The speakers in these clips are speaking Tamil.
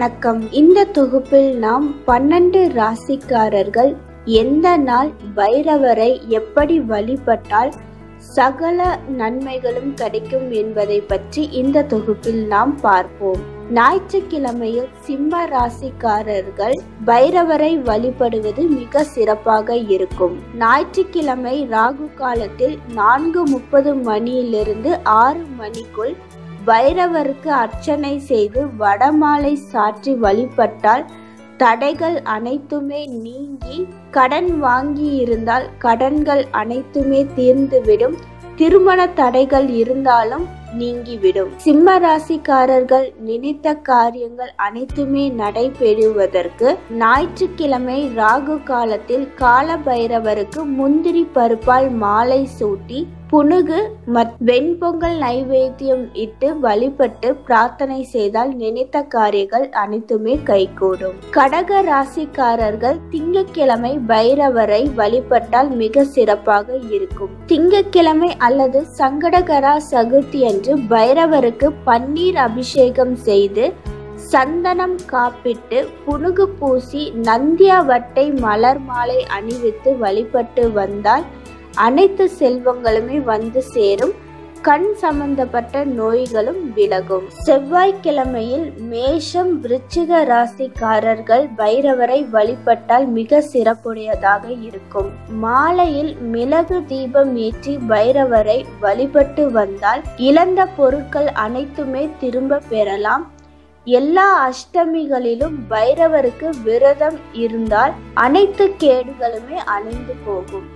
வணக்கம். இந்த தொகுப்பில் நாம் பன்னெண்டு ராசிக்காரர்கள் எந்த நாள் பைரவரை எப்படி வழிபட்டால் சகல நன்மைகளும் கிடைக்கும் என்பதை பற்றி இந்த தொகுப்பில் நாம் பார்ப்போம். ஞாயிற்றுக்கிழமையில் சிம்ம ராசிக்காரர்கள் பைரவரை வழிபடுவது மிக சிறப்பாக இருக்கும். ஞாயிற்றுக்கிழமை ராகு காலத்தில் நான்கு முப்பது மணியிலிருந்து ஆறு மணிக்குள் பைரவருக்கு அர்ச்சனை செய்து வடமாலை சாற்றி வழிபட்டால் தடைகள் அனைத்துமே நீங்கி கடன் வாங்கி இருந்தால் கடன்கள் அனைத்துமே தீர்ந்துவிடும். திருமண தடைகள் இருந்தாலும் நீங்கிவிடும். சிம்ம ராசிக்காரர்கள் நினைத்த காரியங்கள் அனைத்துமே நடைபெறுவதற்கு ஞாயிற்றுக்கிழமை ராகு காலத்தில் கால பைரவருக்கு முந்திரி பருப்பால் மாலை சூட்டி புனுகு மத் வெண்பொங்கல் நைவேத்தியம் இட்டு வழிபட்டு பிரார்த்தனை செய்தால் நினைத்த காரியங்கள் அனைத்துமே கைகூடும். கடக ராசிக்காரர்கள் திங்கட்கிழமை பைரவரை வழிபட்டால் மிக சிறப்பாக இருக்கும். திங்கட்கிழமை அல்லது சங்கடகரா சதுர்த்தி அன்று பைரவருக்கு பன்னீர் அபிஷேகம் செய்து சந்தனம் காப்பிட்டு புனுகு பூசி நந்தியாவட்டை மலர் மாலை அணிவித்து வழிபட்டு வந்தால் அனைத்து செல்வங்களுமே வந்து சேரும். கண் சம்பந்தப்பட்ட நோய்களும் விலகும். செவ்வாய்க்கிழமையில் மேஷம் விருச்சிக ராசிக்காரர்கள் பைரவரை வழிபட்டால் மிக சிறப்புடையதாக இருக்கும். மாலையில் மிளகு தீபம் ஏற்றி பைரவரை வழிபட்டு வந்தால் இழந்த பொருட்கள் அனைத்துமே திரும்ப பெறலாம். எல்லா அஷ்டமிகளிலும் பைரவருக்கு விரதம் இருந்தால் அனைத்து கேடுகளுமே அணைந்து போகும்.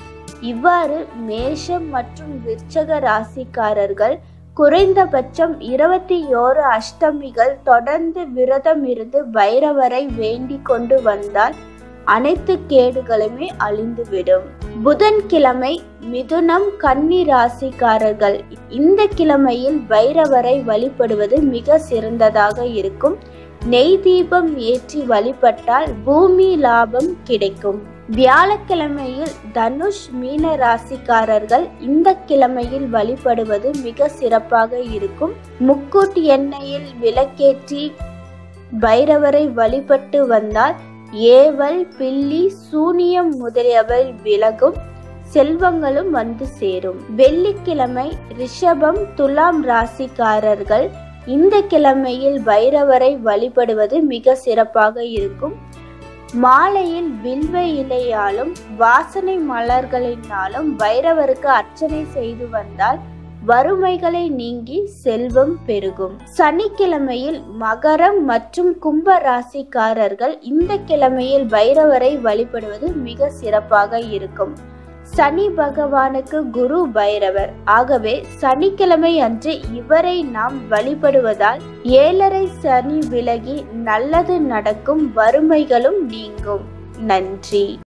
இவ்வாறு மேஷம் மற்றும் விருச்சக ராசிக்காரர்கள் குறைந்தபட்சம் இருபத்தி ஓரு அஷ்டமிகள் தொடர்ந்து விரதம் இருந்து பைரவரை வேண்டிக் கொண்டு வந்தால் அனைத்து கேடுகளுமே அழிந்துவிடும். புதன்கிழமை மிதுனம் கன்னி ராசிக்காரர்கள். இந்த கிழமையில் பைரவரை வழிபடுவது மிக சிறந்ததாக இருக்கும். நெய் தீபம் ஏற்றி வழிபட்டால் பூமி லாபம் கிடைக்கும். வியாழக்கிழமையில் தனுஷ் மீன ராசிக்காரர்கள் இந்த கிழமையில் வழிபடுவது மிக சிறப்பாக இருக்கும். முக்கூட்டு எண்ணெயில் விளக்கேற்றி பைரவரை வழிபட்டு வந்தால் ஏவல் பில்லி சூனியம் முதலியவை விலகும் செல்வங்களும் வந்து சேரும். வெள்ளிக்கிழமை ரிஷபம் துலாம் ராசிக்காரர்கள் இந்த கிழமையில் பைரவரை வழிபடுவது மிக சிறப்பாக இருக்கும். மாலையில் வில்வ இலையாலும் வாசனை மலர்களினாலும் வைரவருக்கு அர்ச்சனை செய்து வந்தால் வறுமைகளை நீங்கி செல்வம் பெருகும். சனிக்கிழமையில் மகரம் மற்றும் கும்ப ராசிக்காரர்கள் இந்த கிழமையில் வைரவரை வழிபடுவது மிக சிறப்பாக இருக்கும். சனி பகவானுக்கு குரு பைரவர். ஆகவே சனிக்கிழமை அன்று இவரை நாம் வழிபடுவதால் ஏழரை சனி விலகி நல்லது நடக்கும் வறுமைகளும் நீங்கும். நன்றி.